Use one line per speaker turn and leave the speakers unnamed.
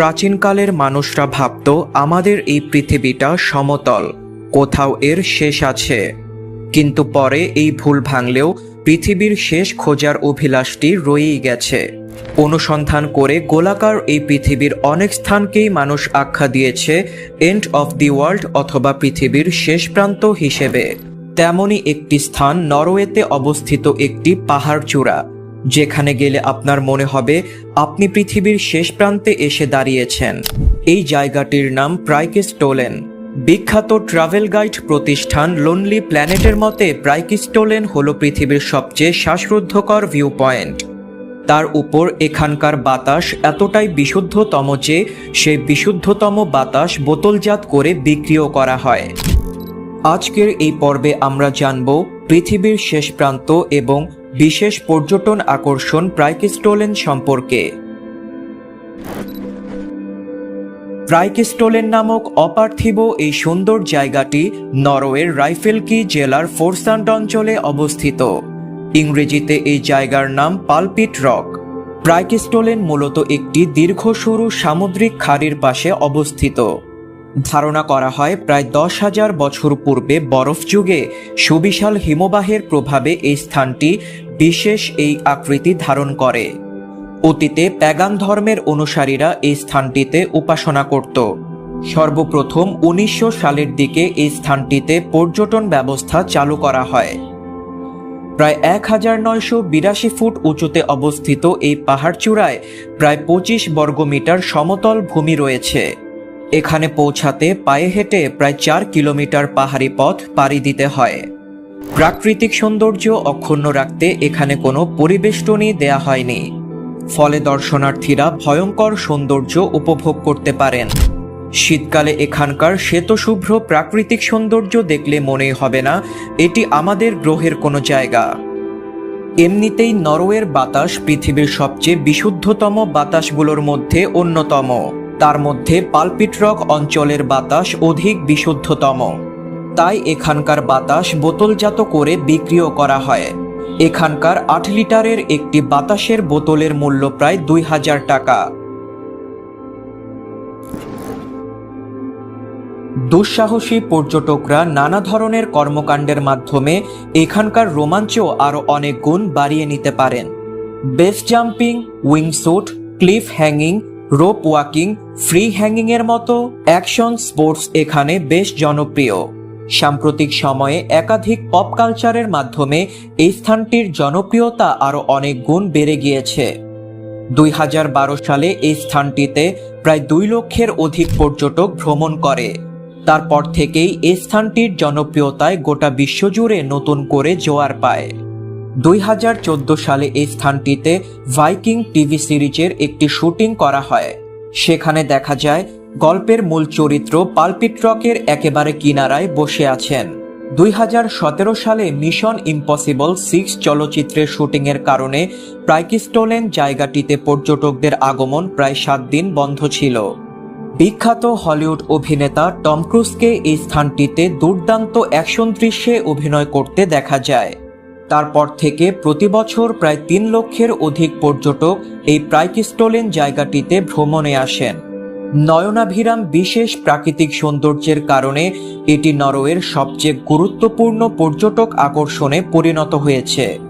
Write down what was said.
প্রাচীনকালের মানুষরা ভাবত, আমাদের এই পৃথিবীটা সমতল, কোথাও এর শেষ আছে। কিন্তু পরে এই ভুল ভাঙলেও পৃথিবীর শেষ খোঁজার অভিলাষটি রয়েই গেছে। অনুসন্ধান করে গোলাকার এই পৃথিবীর অনেক স্থানকেই মানুষ আখ্যা দিয়েছে এন্ড অফ দি ওয়ার্ল্ড অথবা পৃথিবীর শেষ প্রান্ত হিসেবে। তেমনই একটি স্থান নরওয়েতে অবস্থিত একটি পাহাড় চূড়া যেখানে গেলে আপনার মনে হবে, আপনি পৃথিবীর শেষ প্রান্তে এসে দাঁড়িয়েছেন। এই জায়গাটির নাম প্রাইকেস্টোলেন। বিখ্যাত ট্রাভেল গাইড প্রতিষ্ঠান লোনলি প্ল্যানেটের মতে, প্রাইকিস্টোলেন হল পৃথিবীর সবচেয়ে শ্বাসরুদ্ধকর ভিউ পয়েন্ট তার উপর এখানকার বাতাস এতটাই বিশুদ্ধতম যে, সেই বিশুদ্ধতম বাতাস বোতলজাত করে বিক্রিও করা হয়। আজকের এই পর্বে আমরা জানব পৃথিবীর শেষ প্রান্ত এবং বিশেষ পর্যটন আকর্ষণ প্রাইকিস্টোলেন সম্পর্কে। প্রাইকিস্টোলেন নামক অপার্থিব এই সুন্দর জায়গাটি নরওয়ের রাইফেলকি জেলার ফোরসান্ড অঞ্চলে অবস্থিত। ইংরেজিতে এই জায়গার নাম পালপিট রক। প্রাইকিস্টোলেন মূলত একটি দীর্ঘ সরু সামুদ্রিক খাড়ির পাশে অবস্থিত। ধারণা করা হয় প্রায় দশ হাজার বছর পূর্বে বরফ যুগে সুবিশাল হিমবাহের প্রভাবে এই স্থানটি বিশেষ এই আকৃতি ধারণ করে। অতীতে প্যাগান ধর্মের অনুসারীরা এই স্থানটিতে উপাসনা করত। সর্বপ্রথম উনিশশো সালের দিকে এই স্থানটিতে পর্যটন ব্যবস্থা চালু করা হয়। প্রায় এক হাজার নয়শো বিরাশি ফুট উঁচুতে অবস্থিত এই পাহাড় চূড়ায় প্রায় পঁচিশ বর্গমিটার সমতল ভূমি রয়েছে। এখানে পৌঁছাতে পায়ে হেঁটে প্রায় চার কিলোমিটার পাহাড়ি পথ পাড়ি দিতে হয়। প্রাকৃতিক সৌন্দর্য অক্ষুণ্ণ রাখতে এখানে কোনো পরিবেষ্টনী দেয়া হয়নি। ফলে দর্শনার্থীরা ভয়ঙ্কর সৌন্দর্য উপভোগ করতে পারেন। শীতকালে এখানকার শ্বেতশুভ্র প্রাকৃতিক সৌন্দর্য দেখলে মনেই হবে না, এটি আমাদের গ্রহের কোনো জায়গা। এমনিতেই নরওয়ের বাতাস পৃথিবীর সবচেয়ে বিশুদ্ধতম বাতাসগুলোর মধ্যে অন্যতম। তার মধ্যে পালপিটরক অঞ্চলের বাতাস অধিক বিশুদ্ধতম। তাই এখানকার বাতাস বোতলজাত করে বিক্রিও করা হয়। এখানকার আট লিটারের একটি বাতাসের বোতলের মূল্য প্রায় দুই হাজার টাকা। দুঃসাহসী পর্যটকরা নানা ধরনের কর্মকাণ্ডের মাধ্যমে এখানকার রোমাঞ্চ আরও অনেক গুণ বাড়িয়ে নিতে পারেন। Base jumping wingsuit cliff hanging rope walking, free hanging এর মতো অ্যাকশন স্পোর্টস এখানে বেশ জনপ্রিয়। সাম্প্রতিক সময়ে একাধিক পপ কালচারের মাধ্যমে এই স্থানটির জনপ্রিয়তা আরও অনেক গুণ বেড়ে গিয়েছে। দুই হাজার বারো সালে এই স্থানটিতে প্রায় দুই লক্ষের অধিক পর্যটক ভ্রমণ করে। তারপর থেকেই এই স্থানটির জনপ্রিয়তায় গোটা বিশ্বজুড়ে নতুন করে জোয়ার পায়। দুই হাজার চোদ্দ সালে এই স্থানটিতে ভাইকিং টিভি সিরিজের একটি শুটিং করা হয়। সেখানে দেখা যায়, গল্পের মূল চরিত্র পালপিট্রকের একেবারে কিনারায় বসে আছেন। দুই হাজার সতেরো সালে মিশন ইম্পসিবল সিক্স চলচ্চিত্রের শুটিংয়ের কারণে প্রাইকিস্টোলেন জায়গাটিতে পর্যটকদের আগমন প্রায় সাত দিন বন্ধ ছিল। বিখ্যাত হলিউড অভিনেতা টম ক্রুজকে এই স্থানটিতে দুর্দান্ত অ্যাকশন দৃশ্যে অভিনয় করতে দেখা যায়। তারপর থেকে প্রতি বছর প্রায় তিন লক্ষের অধিক পর্যটক এই প্রাইকিস্টোলেন জায়গাটিতে ভ্রমণে আসেন। নয়নাভিরাম বিশেষ প্রাকৃতিক সৌন্দর্যের কারণে এটি নরওয়ের সবচেয়ে গুরুত্বপূর্ণ পর্যটক আকর্ষণে পরিণত হয়েছে।